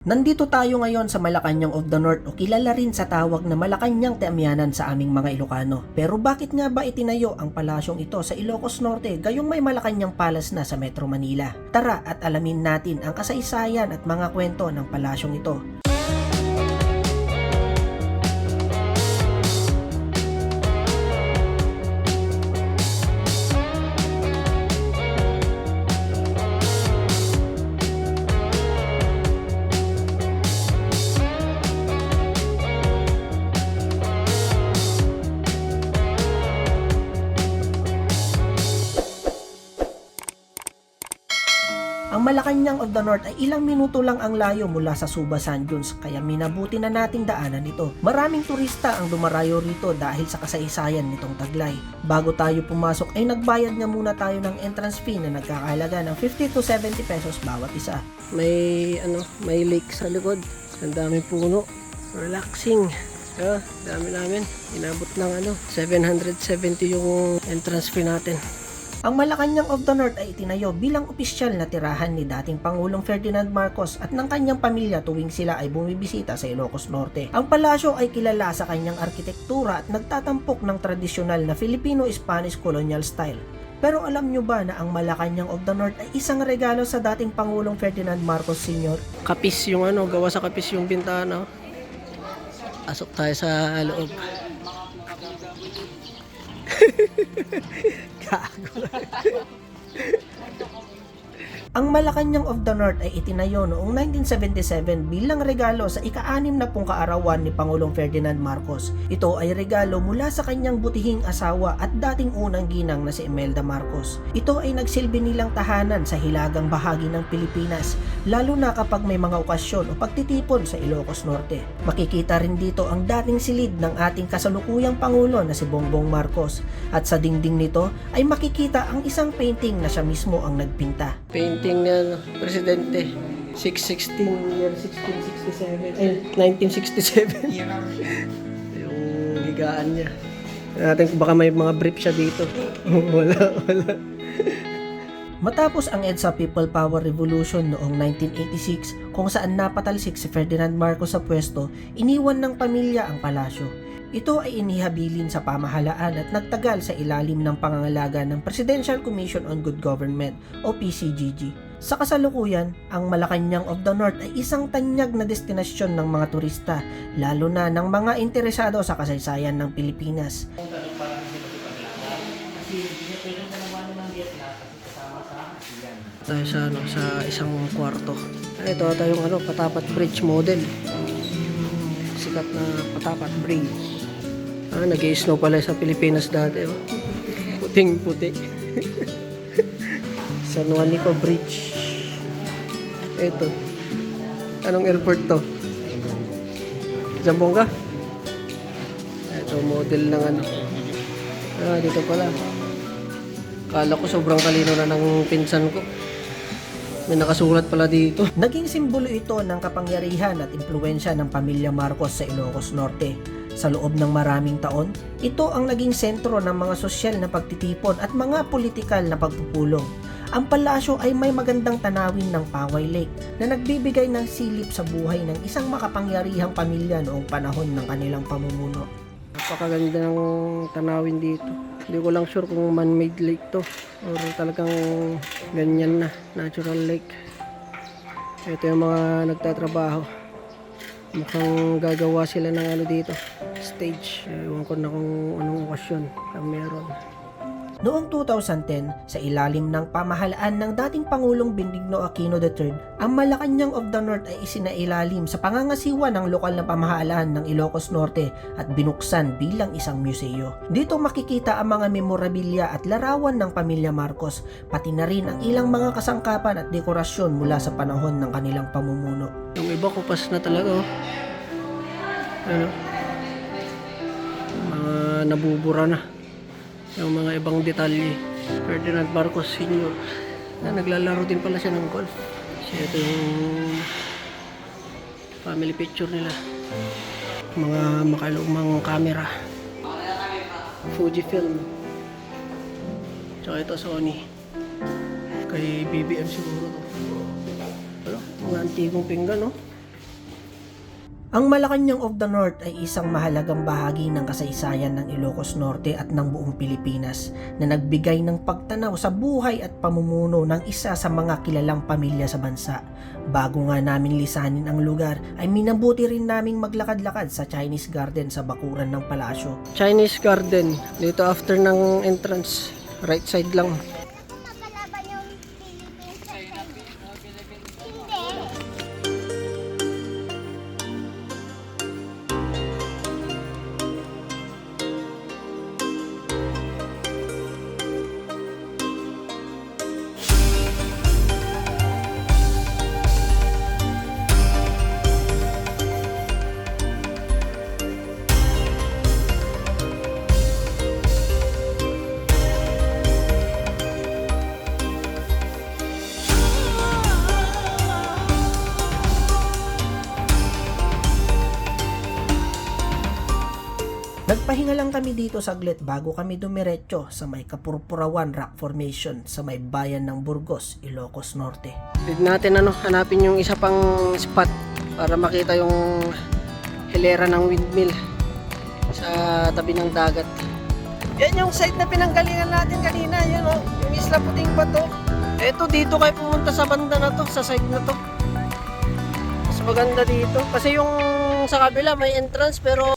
Nandito tayo ngayon sa Malacanang of the North o kilala rin sa tawag na Malacanang Teamyanan sa aming mga Ilocano. Pero bakit nga ba itinayo ang palasyong ito sa Ilocos Norte gayong may Malacanang Palace na sa Metro Manila? Tara at alamin natin ang kasaysayan at mga kwento ng palasyong ito. Ang Malacanang of the North ay ilang minuto lang ang layo mula sa Suba San Juans kaya minabuti na nating daanan ito. Maraming turista ang dumarayo rito dahil sa kasaysayan nitong taglay. Bago tayo pumasok ay nagbayad nga muna tayo ng entrance fee na nagkakahalaga ng 50 to 70 pesos bawat isa. May ano, may lake sa likod. Ang daming puno. Relaxing. Ah, dami namin. Inabot ng ano, 770 yung entrance fee natin. Ang Malacanang of the North ay itinayo bilang opisyal na tirahan ni dating Pangulong Ferdinand Marcos at ng kanyang pamilya tuwing sila ay bumibisita sa Ilocos Norte. Ang palasyo ay kilala sa kanyang arkitektura at nagtatampok ng tradisyonal na Filipino-Spanish colonial style. Pero alam nyo ba na ang Malacanang of the North ay isang regalo sa dating Pangulong Ferdinand Marcos Sr.? Kapis yung ano, gawa sa kapis yung bintana. Pasok tayo sa loob. Gago. Ang Malacanang of the North ay itinayo noong 1977 bilang regalo sa ika-anim na pong kaarawan ni Pangulong Ferdinand Marcos. Ito ay regalo mula sa kanyang butihing asawa at dating unang ginang na si Imelda Marcos. Ito ay nagsilbi nilang tahanan sa hilagang bahagi ng Pilipinas, lalo na kapag may mga okasyon o pagtitipon sa Ilocos Norte. Makikita rin dito ang dating silid ng ating kasalukuyang Pangulo na si Bongbong Marcos at sa dingding nito ay makikita ang isang painting na siya mismo ang nagpinta. Painting na ano, presidente. 616 year 1667 eh 1967 yung higaan niya. Natin kung baka may mga brief siya dito. Wala wala. Matapos ang EDSA People Power Revolution noong 1986 kung saan napatalsik si Ferdinand Marcos sa pwesto, iniwan ng pamilya ang palasyo. Ito ay inihabilin sa pamahalaan at nagtagal sa ilalim ng pangangalaga ng Presidential Commission on Good Government o PCGG. Sa kasalukuyan, ang Malacanang of the North ay isang tanyag na destinasyon ng mga turista, lalo na ng mga interesado sa kasaysayan ng Pilipinas. tayo sa ano sa isang kwarto ito ata yung ano patapat bridge model sikat na patapat bridge ah nag snow pala sa Pilipinas dati oh. puting puti San Juanico Bridge ito anong airport to Zamboanga ito model ng ano ah dito pala Kala ko sobrang kalino na ng pinsan ko. May nakasulat pala dito. Naging simbolo ito ng kapangyarihan at impluensya ng pamilya Marcos sa Ilocos Norte. Sa loob ng maraming taon, ito ang naging sentro ng mga sosyal na pagtitipon at mga politikal na pagpupulong. Ang palasyo ay may magandang tanawin ng Paway Lake na nagbibigay ng silip sa buhay ng isang makapangyarihang pamilya noong panahon ng kanilang pamumuno. Napakaganda ng tanawin dito. Hindi ko lang sure kung man-made lake to or talagang ganyan na, natural lake. Ito yung mga nagtatrabaho. Mukhang gagawa sila ng ano dito, stage. Ewan ko na kung anong okasyon ang meron. Noong 2010, sa ilalim ng pamahalaan ng dating Pangulong Benigno Aquino III, ang Malacanang of the North ay isinailalim sa pangangasiwa ng lokal na pamahalaan ng Ilocos Norte at binuksan bilang isang museo. Dito makikita ang mga memorabilia at larawan ng pamilya Marcos, pati na rin ang ilang mga kasangkapan at dekorasyon mula sa panahon ng kanilang pamumuno. Yung iba kupas na talaga oh. Ano? Mga nabubura na. Yung mga ibang detalye. Ferdinand Marcos Sr. Na naglalaro din pala siya ng golf. Kasi ito yung family picture nila. Mga makalumang camera. Fujifilm. Tsaka ito Sony. Kay BBM siguro to. Ano? Mga antigong pinggan, no? Ang Malacanang of the North ay isang mahalagang bahagi ng kasaysayan ng Ilocos Norte at ng buong Pilipinas na nagbigay ng pagtanaw sa buhay at pamumuno ng isa sa mga kilalang pamilya sa bansa. Bago nga namin lisanin ang lugar ay minabuti rin naming maglakad-lakad sa Chinese Garden sa bakuran ng palasyo. Chinese Garden. Dito after ng entrance. Right side lang. Nagpahinga lang kami dito saglit bago kami dumiretso sa may Kapurpurawan Rock Formation sa may bayan ng Burgos, Ilocos Norte. Need natin ano, hanapin yung isa pang spot para makita yung hilera ng windmill sa tabi ng dagat. Yan yung site na pinanggalingan natin kanina, yun oh, yung Isla Puting Bato. Eto, dito kayo pumunta sa banda na to, sa site na to. Mas maganda dito. Kasi yung sa kabila may entrance pero